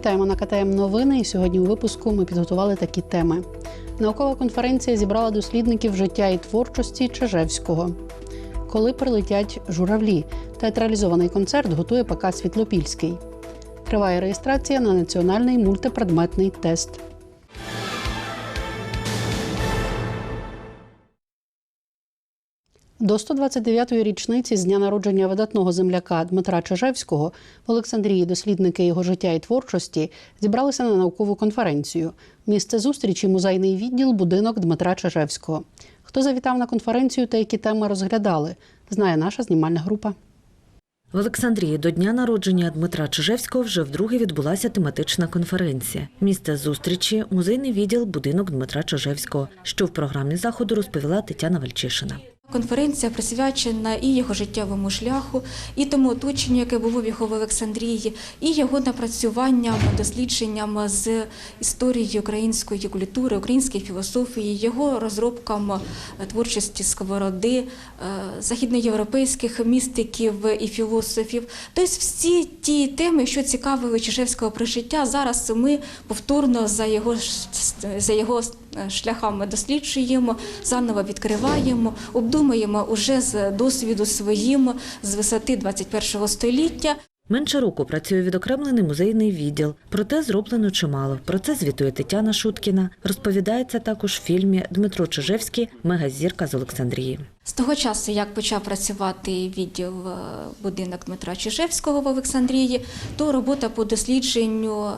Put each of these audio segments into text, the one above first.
Вітаємо на КТМ Новини. І сьогодні у випуску ми підготували такі теми. Наукова конференція зібрала дослідників життя і творчості Чижевського. Коли прилетять журавлі, театралізований концерт готує ПК Світлопільський. Триває реєстрація на національний мультипредметний тест. До 129-ї річниці з дня народження видатного земляка Дмитра Чижевського в Олександрії дослідники його життя і творчості зібралися на наукову конференцію. Місце зустрічі музейний відділ будинок Дмитра Чижевського. Хто завітав на конференцію та які теми розглядали, знає наша знімальна група. В Олександрії до дня народження Дмитра Чижевського вже вдруге відбулася тематична конференція. Місце зустрічі музейний відділ будинок Дмитра Чижевського, що в програмі заходу розповіла Тетяна Вальчишина. Конференція присвячена і його життєвому шляху, і тому оточенню, яке було в його в Олександрії, і його напрацюванням, дослідженням з історії української культури, української філософії, його розробкам творчості сковороди, е, західноєвропейських містиків і філософів. Тобто всі ті теми, що цікавили Чижевського про життя, зараз ми повторно за його за його шляхами досліджуємо, заново відкриваємо, обдумуємо уже з досвіду своїм з висоти 21 століття. Менше року працює відокремлений музейний відділ. Проте зроблено чимало. Про це звітує Тетяна Шуткіна. Розповідається також в фільмі Дмитро Чижевський Мегазірка з Олександрії. З того часу, як почав працювати відділ е, будинок Дмитра Чижевського в Олександрії, то робота по дослідженню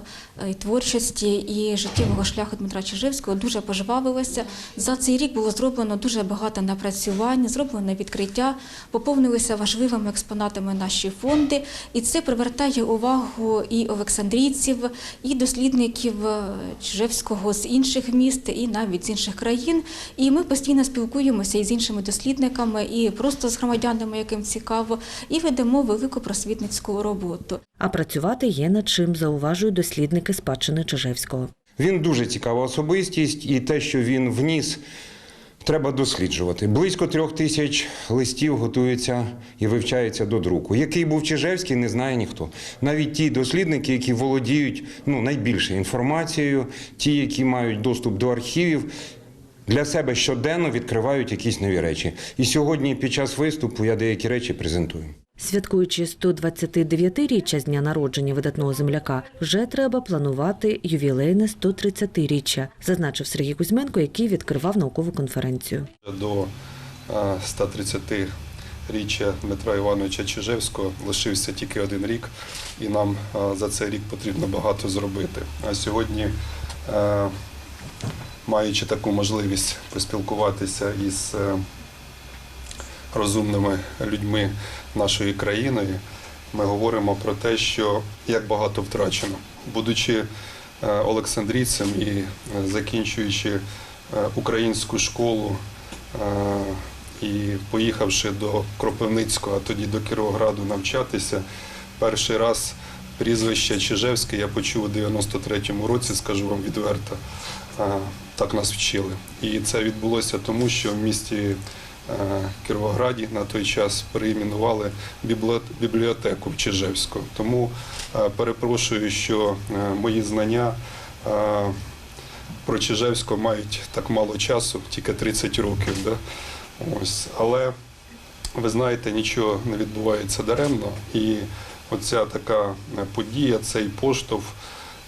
е, творчості і життєвого шляху Дмитра Чижевського дуже пожвавилася. За цей рік було зроблено дуже багато напрацювань, зроблено відкриття, поповнилися важливими експонатами наші фонди, і це привертає увагу і олександрійців, і дослідників е, Чижевського з інших міст, і навіть з інших країн. І ми постійно спілкуємося із іншими дослідниками, і просто з громадянами, яким цікаво, і ведемо велику просвітницьку роботу. А працювати є над чим, зауважують дослідники спадщини Чижевського. Він дуже цікава особистість, і те, що він вніс, треба досліджувати. Близько трьох тисяч листів готується і вивчається до друку. Який був Чижевський, не знає ніхто. Навіть ті дослідники, які володіють ну, найбільше інформацією, ті, які мають доступ до архівів. Для себе щоденно відкривають якісь нові речі. І сьогодні, під час виступу, я деякі речі презентую. Святкуючи 129-річчя з дня народження видатного земляка, вже треба планувати ювілейне 130-річчя, зазначив Сергій Кузьменко, який відкривав наукову конференцію. До е, 130-річчя Дмитра Івановича Чижевського лишився тільки один рік, і нам е, за цей рік потрібно багато зробити. А сьогодні, е, маючи таку можливість поспілкуватися із е, розумними людьми нашої країни, ми говоримо про те, що як багато втрачено. Будучи е, олександрійцем і е, закінчуючи українську школу і поїхавши до Кропивницького, а тоді до Кіровограду навчатися, перший раз прізвище Чижевське я почув у 93-му році, скажу вам відверто. Е, Так нас вчили. І це відбулося тому, що в місті е, Кіровограді на той час переіменували бібліот- бібліотеку Чижевську. Тому е, перепрошую, що мої знання про Чижевського мають так мало часу, тільки 30 років. Да? Ось. Але ви знаєте, нічого не відбувається даремно. І оця така подія, цей поштовх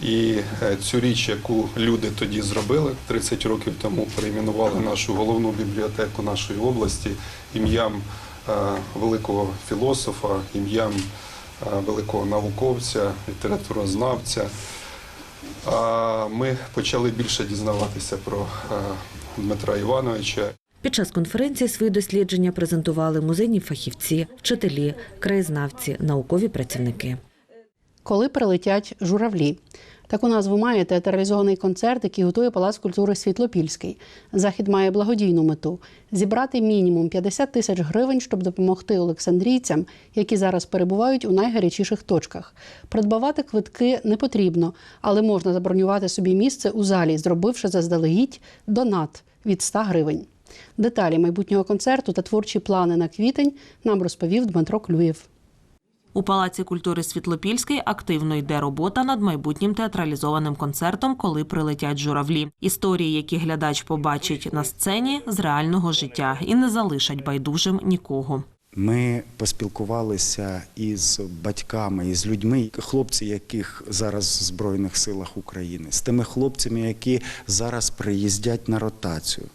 і е, цю річ, яку люди тоді зробили 30 років тому, перейменували нашу головну бібліотеку нашої області ім'ям е, великого філософа, ім'ям е, великого науковця, літературознавця. Ми почали більше дізнаватися про Дмитра Івановича. Під час конференції свої дослідження презентували музейні фахівці, вчителі, краєзнавці, наукові працівники. Коли прилетять журавлі. Таку назву має театралізований концерт, який готує Палац культури Світлопільський. Захід має благодійну мету зібрати мінімум 50 тисяч гривень, щоб допомогти олександрійцям, які зараз перебувають у найгарячіших точках. Придбавати квитки не потрібно, але можна забронювати собі місце у залі, зробивши заздалегідь донат від 100 гривень. Деталі майбутнього концерту та творчі плани на квітень нам розповів Дмитро Клюєв. У Палаці культури Світлопільський активно йде робота над майбутнім театралізованим концертом, коли прилетять журавлі. Історії, які глядач побачить на сцені з реального життя, і не залишать байдужим нікого. Ми поспілкувалися із батьками, із людьми, хлопці, яких зараз в Збройних силах України, з тими хлопцями, які зараз приїздять на ротацію.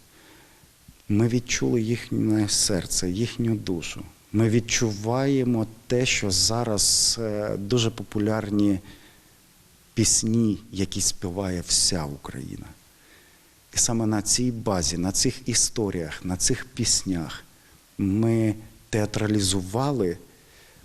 Ми відчули їхнє серце, їхню душу. Ми відчуваємо те, що зараз е, дуже популярні пісні, які співає вся Україна. І саме на цій базі, на цих історіях, на цих піснях ми театралізували,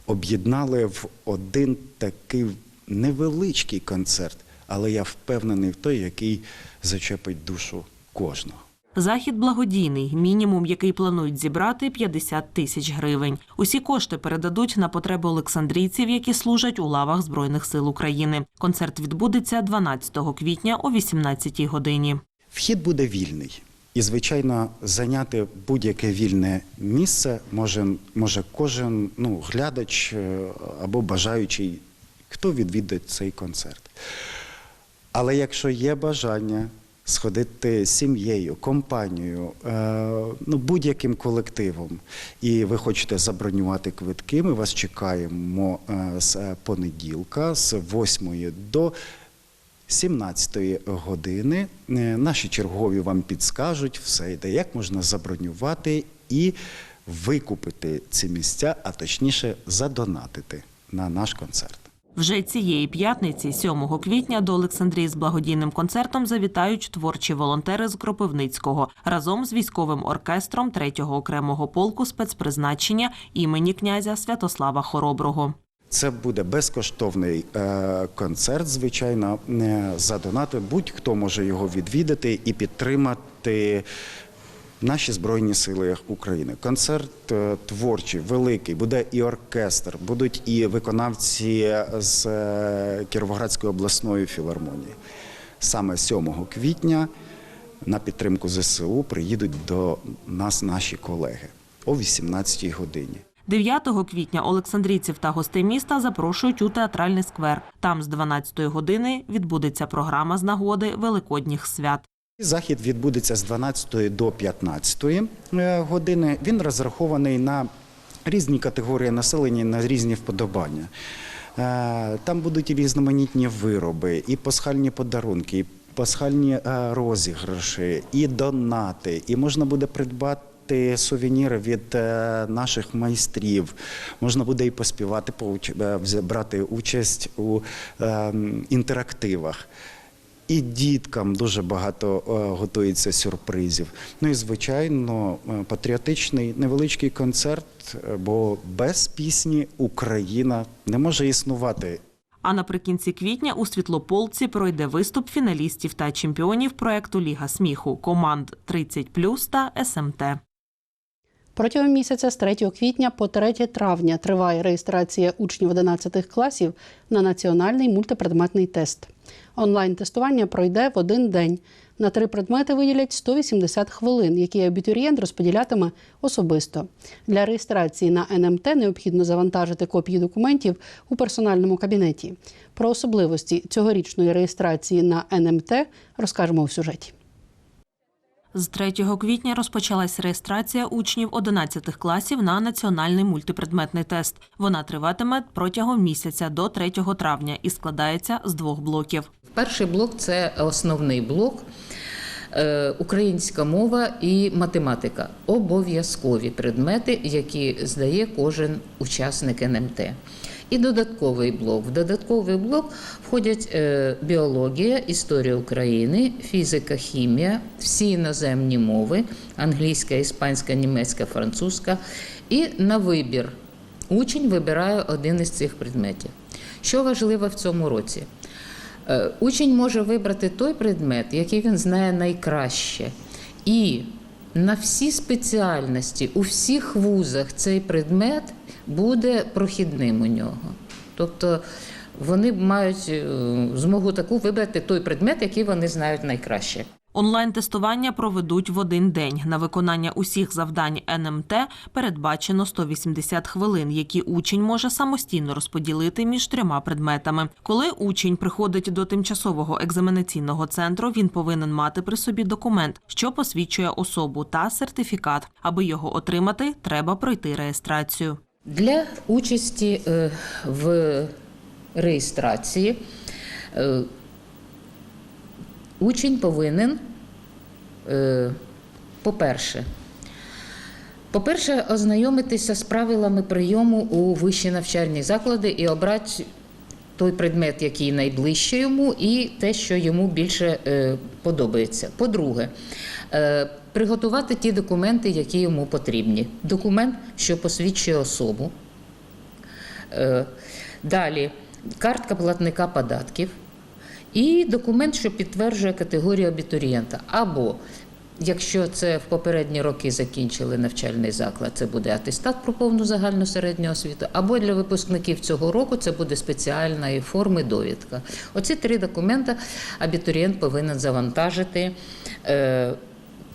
об'єднали в один такий невеличкий концерт, але я впевнений в той, який зачепить душу кожного. Захід благодійний, мінімум, який планують зібрати 50 тисяч гривень. Усі кошти передадуть на потреби олександрійців, які служать у лавах Збройних сил України. Концерт відбудеться 12 квітня о 18 годині. Вхід буде вільний. І, звичайно, зайняти будь-яке вільне місце може, може кожен ну, глядач е, або бажаючий, хто відвідає цей концерт. Але якщо є бажання сходити з сім'єю, компанією, е, ну, будь-яким колективом, і ви хочете забронювати квитки, ми вас чекаємо е, з е, понеділка, з 8 до 17 години. Наші чергові вам підскажуть все йде, як можна забронювати і викупити ці місця, а точніше задонатити на наш концерт. Вже цієї п'ятниці, 7 квітня, до Олександрії з благодійним концертом завітають творчі волонтери з Кропивницького разом з військовим оркестром 3-го окремого полку спецпризначення імені князя Святослава Хороброго. Це буде безкоштовний е, концерт, звичайно, е, за донати. Будь-хто може його відвідати і підтримати наші Збройні Сили України. Концерт е, творчий, великий, буде і оркестр, будуть і виконавці з е, Кіровоградської обласної філармонії. Саме 7 квітня на підтримку ЗСУ приїдуть до нас наші колеги о 18 годині. 9 квітня олександрійців та гостей міста запрошують у театральний сквер. Там з 12 години відбудеться програма з нагоди Великодніх свят. Захід відбудеться з 12 до 15 е, години. Він розрахований на різні категорії населення, на різні вподобання. Е, Там будуть і різноманітні вироби, і пасхальні подарунки, і пасхальні е, розіграші, і донати, і можна буде придбати. Сувеніри від наших майстрів можна буде і поспівати, брати участь у е, інтерактивах. І діткам дуже багато е, готується сюрпризів. Ну і звичайно, е, патріотичний невеличкий концерт, е, бо без пісні Україна не може існувати. А наприкінці квітня у Світлополці пройде виступ фіналістів та чемпіонів проекту Ліга сміху команд 30+, та СМТ. Протягом місяця з 3 квітня по 3 травня триває реєстрація учнів 11 класів на національний мультипредметний тест. Онлайн-тестування пройде в один день. На три предмети виділять 180 хвилин, які абітурієнт розподілятиме особисто. Для реєстрації на НМТ необхідно завантажити копії документів у персональному кабінеті. Про особливості цьогорічної реєстрації на НМТ розкажемо в сюжеті. З 3 квітня розпочалась реєстрація учнів 11 класів на національний мультипредметний тест. Вона триватиме протягом місяця до 3 травня і складається з двох блоків. Перший блок це основний блок. Е, Українська мова і математика обов'язкові предмети, які здає кожен учасник НМТ. І додатковий блок. В додатковий блок входять е, біологія, історія України, фізика, хімія, всі іноземні мови англійська, іспанська, німецька, французька. І на вибір учень вибирає один із цих предметів. Що важливо в цьому році? Е, Учень може вибрати той предмет, який він знає найкраще. І на всі спеціальності, у всіх вузах цей предмет буде прохідним у нього. Тобто вони мають е, змогу таку вибрати той предмет, який вони знають найкраще. Онлайн-тестування проведуть в один день. На виконання усіх завдань НМТ передбачено 180 хвилин, які учень може самостійно розподілити між трьома предметами. Коли учень приходить до тимчасового екзаменаційного центру, він повинен мати при собі документ, що посвідчує особу та сертифікат. Аби його отримати, треба пройти реєстрацію. Для участі е, в реєстрації е, учень повинен, е, по-перше, по-перше, ознайомитися з правилами прийому у вищі навчальні заклади і обрати той предмет, який найближче йому, і те, що йому більше е, подобається. По-друге, е, приготувати ті документи, які йому потрібні. Документ, що посвідчує особу. Далі картка платника податків і документ, що підтверджує категорію абітурієнта. Або якщо це в попередні роки закінчили навчальний заклад, це буде атестат про повну загальну середню освіту, або для випускників цього року це буде спеціальної форми довідка. Оці три документи абітурієнт повинен завантажити. Е,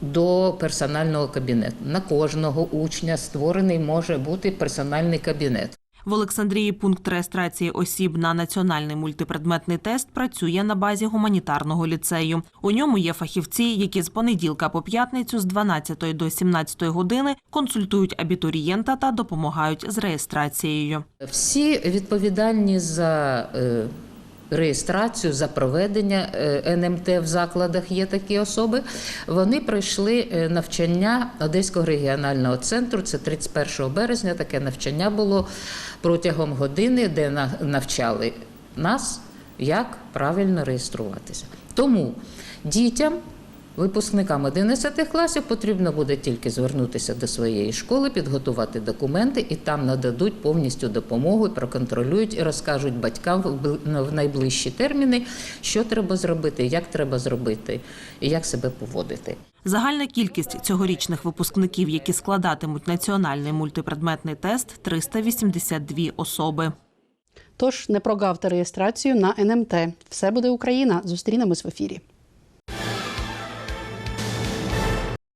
до персонального кабінету на кожного учня створений може бути персональний кабінет. В Олександрії пункт реєстрації осіб на національний мультипредметний тест працює на базі гуманітарного ліцею. У ньому є фахівці, які з понеділка по п'ятницю з 12 до 17 години консультують абітурієнта та допомагають з реєстрацією. Всі відповідальні за е, реєстрацію, за проведення е, НМТ в закладах є такі особи. Вони пройшли е, навчання Одеського регіонального центру. Це 31 березня. Таке навчання було протягом години, де на- навчали нас, як правильно реєструватися. Тому дітям. Випускникам 11 класів потрібно буде тільки звернутися до своєї школи, підготувати документи, і там нададуть повністю допомогу, проконтролюють і розкажуть батькам в найближчі терміни, що треба зробити, як треба зробити, і як себе поводити. Загальна кількість цьогорічних випускників, які складатимуть національний мультипредметний тест 382 особи. Тож не прогавте реєстрацію на НМТ. Все буде Україна. Зустрінемось в ефірі.